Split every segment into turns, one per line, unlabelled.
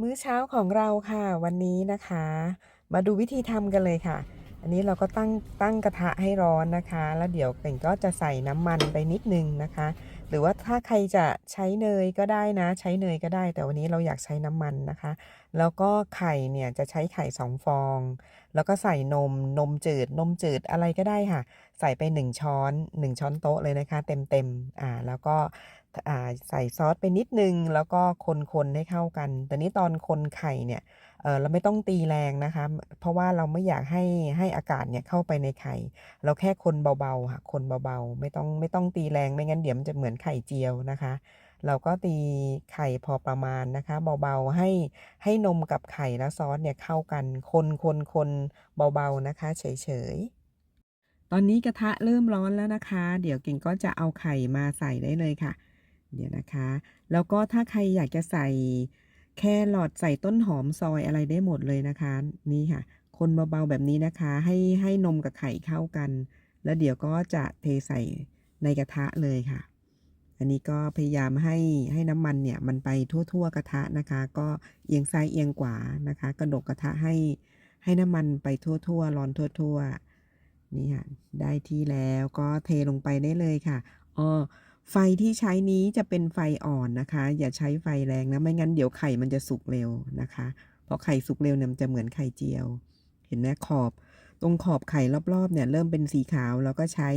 มื้อเช้าของเราค่ะวันนี้นะคะ มาดูวิธีทำกันเลยค่ะ อันนี้เราก็ตั้งตั้งกระทะให้ร้อนนะคะ แล้วเดี๋ยวเก่งก็จะใส่น้ำมันไปนิดนึงนะคะ หรือว่าถ้าใครจะใช้เนยก็ได้นะ ใช้เนยก็ได้ แต่วันนี้เราอยากใช้น้ำมันนะคะ แล้วก็ไข่เนี่ยจะใช้ไข่สองฟอง แล้วก็ใส่นมนมจืด นมจืดอะไรก็ได้ค่ะ ใส่ไป 1 ช้อน 1 ช้อนโต๊ะเลยนะคะ เต็มๆอ่าแล้วก็ใส่ซอสไปนิดนึง แล้วก็คนๆให้เข้ากัน แต่นี้ตอนคนไข่เนี่ยเออเราไม่ต้องตีแรงนะคะ เพราะว่าเราไม่อยากให้ให้อากาศเนี่ยเข้าไปในไข่ เราแค่คนเบาๆค่ะ คนเบาๆ ไม่ต้องไม่ต้องตีแรง ไม่งั้นเดี๋ยวมันจะเหมือนไข่เจียวนะคะ เราก็ตีไข่พอประมาณนะคะ เบาๆให้ให้นมกับไข่และซอสเนี่ยเข้ากันคนคนคนเบาๆนะคะ เฉยๆตอนนี้กระทะเริ่มร้อนแล้วนะคะ เดี๋ยวกิ่งก็จะเอาไข่มาใส่ได้เลยค่ะ เดี๋ยวนะคะ แล้วก็ถ้าใครอยากจะใส่แครอทใส่ต้นหอมซอยอะไรได้หมดเลยนะคะ นี่ค่ะ คนเบาๆแบบนี้นะคะ ให้ให้นมกับไข่เข้ากัน แล้วเดี๋ยวก็จะเทใส่ในกระทะเลยค่ะ อันนี้ก็พยายามให้ให้น้ำมันเนี่ยมันไปทั่ว ๆ กระทะนะคะ ก็เอียงซ้ายเอียงขวานะคะ กระดกกระทะให้ให้น้ำมันไปทั่วๆร้อนทั่ว ๆ นี่ค่ะ ได้ที่แล้วก็เทลงไปได้เลยค่ะอ้อไฟที่ใช้นี้จะเป็นไฟอ่อนนะคะ อย่าใช้ไฟแรงนะ ไม่งั้นเดี๋ยวไข่มันจะสุกเร็วนะคะ เพราะไข่สุกเร็วเนี่ยมันจะเหมือนไข่เจียว เห็นไหมขอบ ตรงขอบไข่รอบๆเนี่ยเริ่มเป็นสีขาว แล้วก็ใช้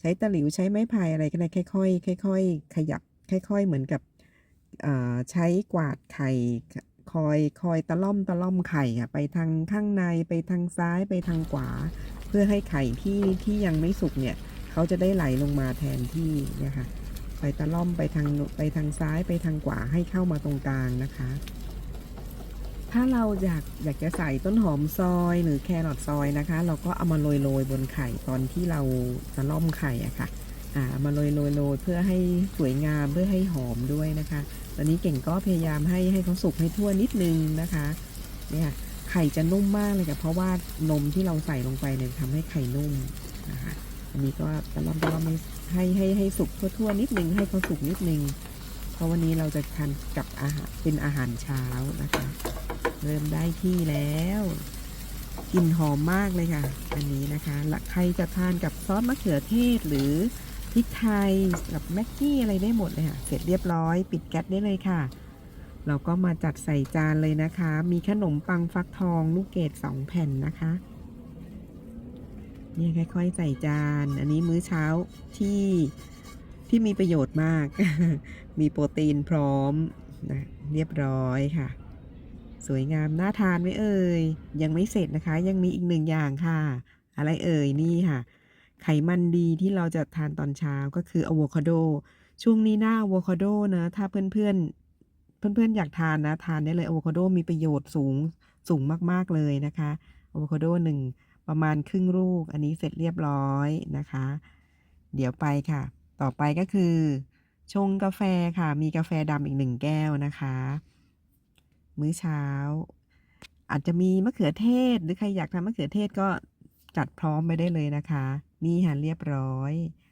ใช้ตะหลิวใช้ไม้พายอะไรก็ได้ค่อยๆค่อยๆขยับค่อย ๆ เหมือนกับใช้กวาดไข่คอยคอยตะล่อมตะล่อมไข่ค่ะไปทางข้างในไปทางซ้ายไปทางขวา เพื่อให้ไข่ที่ที่ยังไม่สุกเนี่ยเขาจะได้ไหลลงมาแทนที่เนี่ยค่ะไปตะล่อมไปทางไปทางซ้ายไปทางขวาให้เข้ามาตรงกลางนะคะ ถ้าเราอยากอยากจะใส่ต้นหอมซอยหรือแครอทซอยนะคะ เราก็เอามาโรยโรยบนไข่ตอนที่เราจะล่อมไข่อะค่ะอ่ามาโรยโรยโรยเพื่อให้สวยงามเพื่อให้หอมด้วยนะคะ ตอนนี้เก่งก็พยายามให้ให้เขาสุกให้ทั่วนิดนึงนะคะ เนี่ยไข่จะนุ่มมากเลยค่ะเพราะว่านมที่เราใส่ลงไปเนี่ยทำให้ไข่นุ่มนะคะอันนี้ก็ตะล่อมตะล่อมให้ให้ให้สุกทั่วๆนิดนึงให้เขาสุกนิดนึง เพราะวันนี้เราจะทานกับอาหารเป็นอาหารเช้านะคะ เริ่มได้ที่แล้วกลิ่นหอมมากเลยค่ะ อันนี้นะคะและใครจะทานกับซอสมะเขือเทศหรือพริกไทยกับแม็กกี้อะไรได้หมดเลยค่ะ เสร็จเรียบร้อย ปิดแก๊สได้เลยค่ะ เราก็มาจัดใส่จานเลยนะคะ มีขนมปังฟักทองลูกเกดสองแผ่นนะคะนี่ค่อยๆใส่จาน อันนี้มื้อเช้าที่ที่มีประโยชน์มาก มีโปรตีนพร้อมนะเรียบร้อยค่ะ สวยงามน่าทานไหมเอ่ย ยังไม่เสร็จนะคะ ยังมีอีกหนึ่งอย่างค่ะ อะไรเอ่ยนี่ค่ะ ไขมันดีที่เราจะทานตอนเช้าก็คืออะโวคาโด ช่วงนี้หน้าอะโวคาโดนะ ถ้าเพื่อนๆ เพื่อนๆ อยากทานนะ ทานได้เลยอะโวคาโดมีประโยชน์สูงสูงมากๆเลยนะคะอะโวคาโดหนึ่งประมาณครึ่งลูก อันนี้เสร็จเรียบร้อยนะคะ เดี๋ยวไปค่ะ ต่อไปก็คือ ชงกาแฟค่ะ มีกาแฟดำอีกหนึ่งแก้วนะคะ มื้อเช้า อาจจะมีมะเขือเทศ หรือใครอยากทำมะเขือเทศก็จัดพร้อมไปได้เลยนะคะ นี่ค่ะเรียบร้อยอะ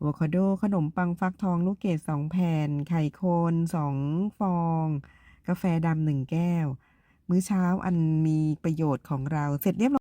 โวคาโดขนมปังฟักทองลูกเกดสองแผ่น ไข่โคนสองฟอง กาแฟดำหนึ่งแก้ว มื้อเช้าอันมีประโยชน์ของเราเสร็จเรียบร้อย